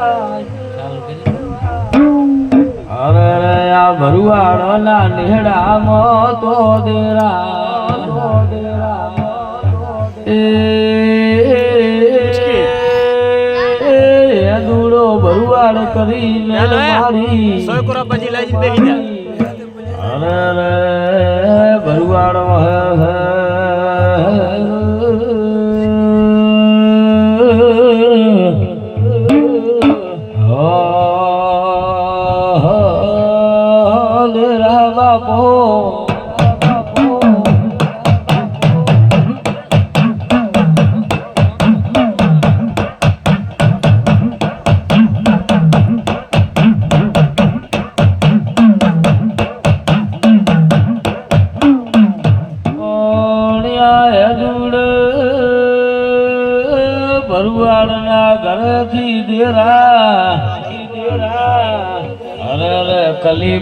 કરી અરે રે આ ભરુવાડો ના નેહડામાં તો દેરા તો દેરા એ દૂડો ભરુવાડ કરીને મારી સો પછી લાજી બેહી જા અરે રે ભરુવાડો હે હે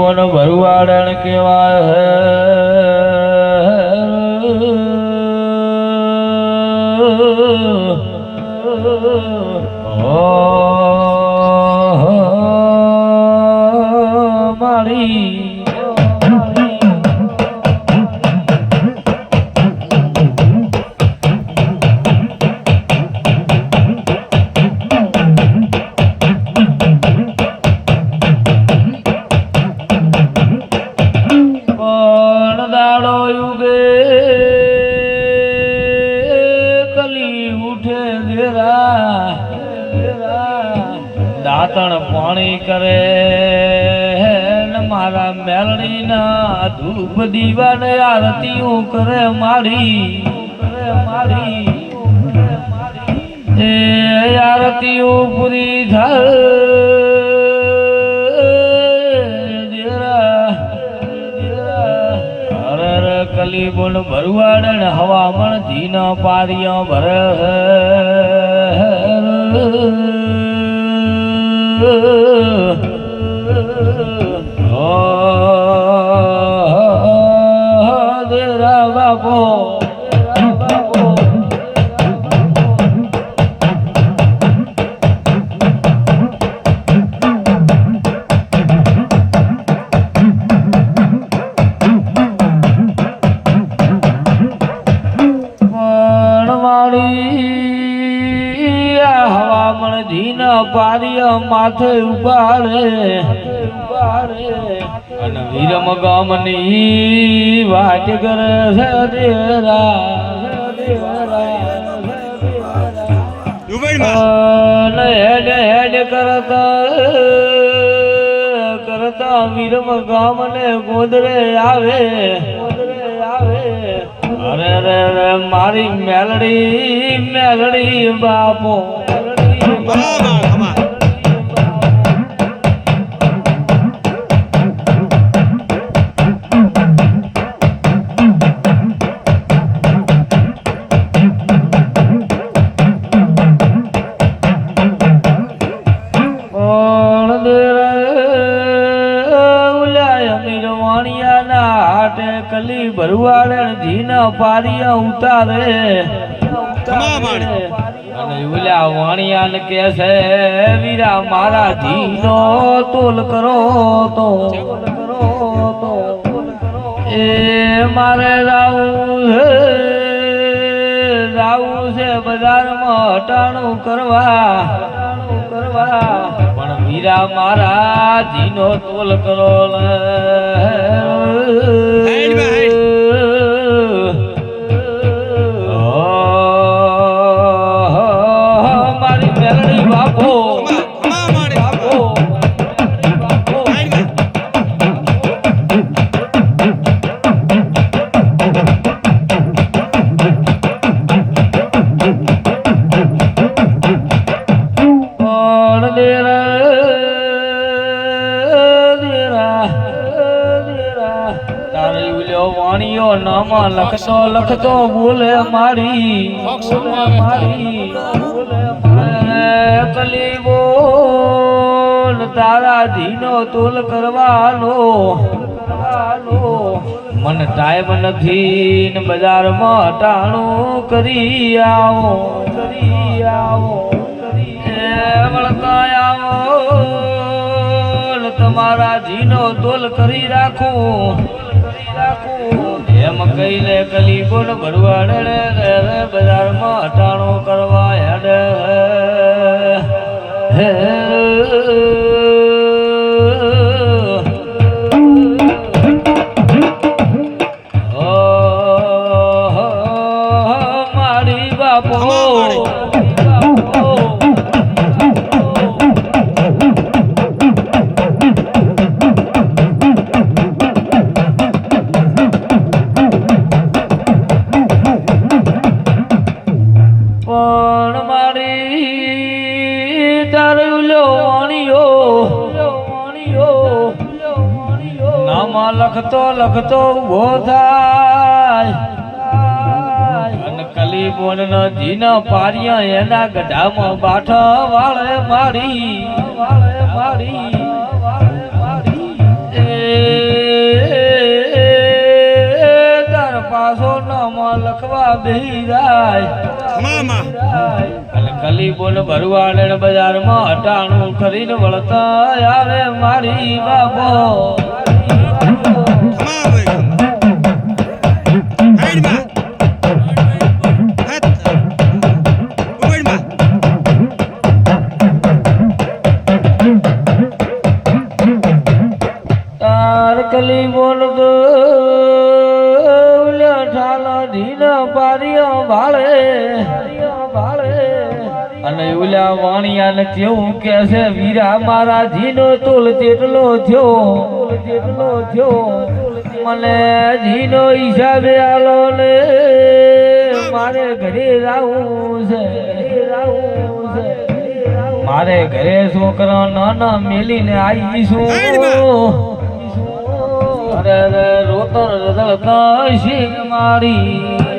કલીબોન ભરવાડણ કેવાય દીવાને આરતીઓ કરે મારી. મારી એ આરતીઓ પૂરી થાય. કલી બોલ ભરવાડ હવામણ ધીન પારિયા ભરે. પારિય માથે ઉપાડે અને વિરમ ગામની વાત કરે છે દેરા. કરતા કરતા વીરમ ગોદરે આવે ગોદરે આવે. અરે રે, મારી મેલડી મેલડી બાપો. બરાબર ખમા કલી ભરવાડે ધીન પારિયા ઉતારે ખમા માણે. અને ઉલ્યા વાણિયાને કે છે, વીરા મારા ધીનો તોલ કરો તો એ મારે રાવું રાવું છે બજારમાં હટાણું કરવા કરવા પણ વીરા મારા ધીનો તોલ કરો વાણિયો લખશો લખતો બોલે મારી મારી કલી બોલ. તારા ધીનો તોલ કરવાનો મન ટાઈમ નથી ને બજારમાં હટાણું કરી આવો કરી આવો વળતા આવો. તમારા જીનો તોલ કરી રાખું કરી રાખું. એમ કહીને કલી ગુણ ભરવાડે રે રે રે બજારમાં હટાણું કરવા હે લખતો ઊભો થાય. કલીબોન કલી બોન પારિયા એના ગઢામાં બાઠ વાળે મારી વાળે મારી પાછો નામાં લખવા બેહી જાય ખમામાં અને કલી બોલ બજારમાં હટાણું કરીને વળતા આવે મારી બાબો અને વાણિયા ને કેવું કે છે વીરા મારા જીનો તોલ તેટલો થયો તેટલો થયો મને જીનો હિસાબે આલો ને મારે ઘરે જાવું છે મારે ઘરે છોકરા નાના મેલીને આવી છું અરે રોતર રદળ કાશી મારી.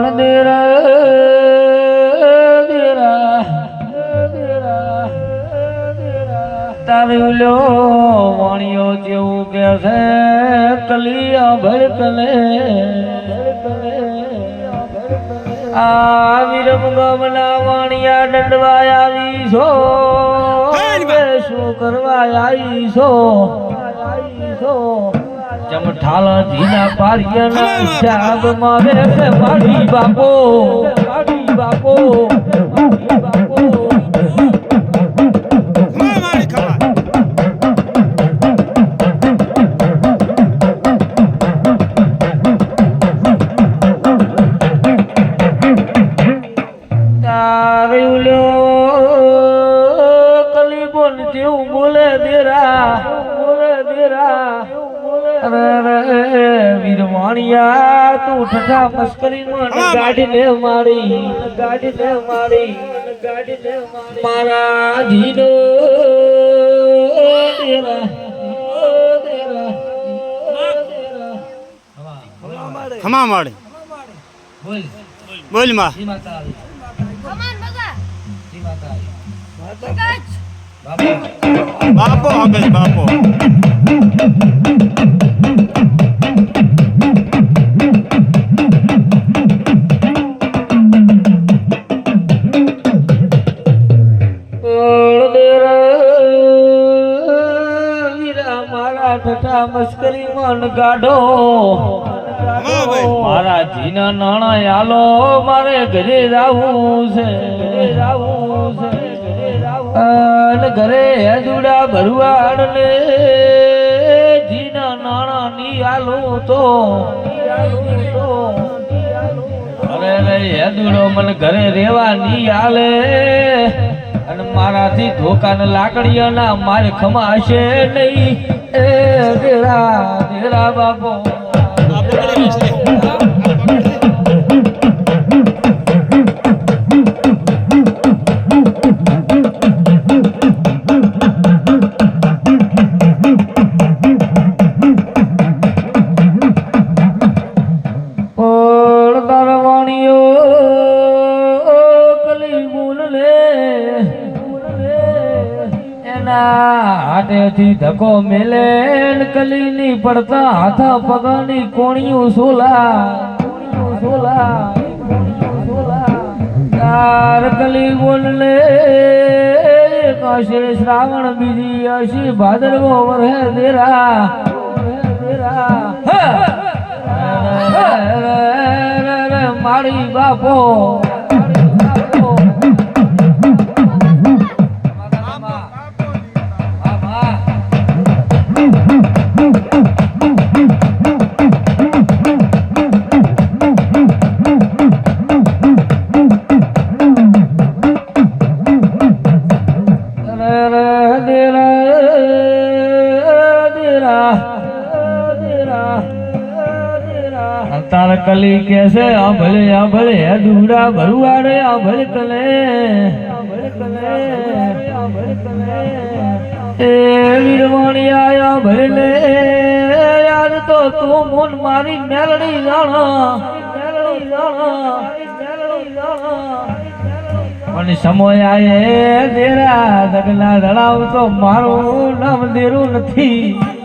પણ દેરા દેરા તારે ઉલ્યો વાણિયો જેવું કે છે કલિયા ભડકલે આ વિરમ ગમના વાણિયા દંડવા આવી છો શું કરવા આવી છો જમઠાલા જીના પારિયાના હિસાબ મારે મારી બાપો મારી બાપો. ઠઠા મસ્કરી માં ગાડી લે મારી. ગાડી લે મારી. ગાડી લે મારી. મારા ધીનો દેરા. ખમા માડે. બોલ. બોલમાં. બાપો. હવે બાપો. ઠઠા મસ્કરી મન ગાડો મારા જીના નાણા આલો મારે ઘરે જાવું છે. ઘરે જાવું છે ઘરે જાવું અને ઘરે ભરવાડ ને જીના નાણા ની આલો તો. અરે રે હજુડો મને ઘરે રેવા ની આલે. અને મારાથી ધોકાને લાકડીઓના મારે ખમાશે નહીં. એ દેરા દેરા બાપો. ના હાટેથી ધક્કો મેલે ને કલીની પડતા હાથા પગની કોણિયું સોલા. સોલા તાર બોલલે કાશે શ્રાવણ, બીજી અશી ભાદરવો વરહે દેરા. દેરા મારી બાપો. તાર કલી કે છે આંભળે આંભળે હે દુડા ભરુવાડે આંભળ કલે. એ વીરવાણી આયા ભરલે યાર તો તું મન મારી મેલડી જાણા. મેલડી જાણા પણ સમય આયે, દેરા દગલા ધડાવ તો મારું નામ દેરું નથી.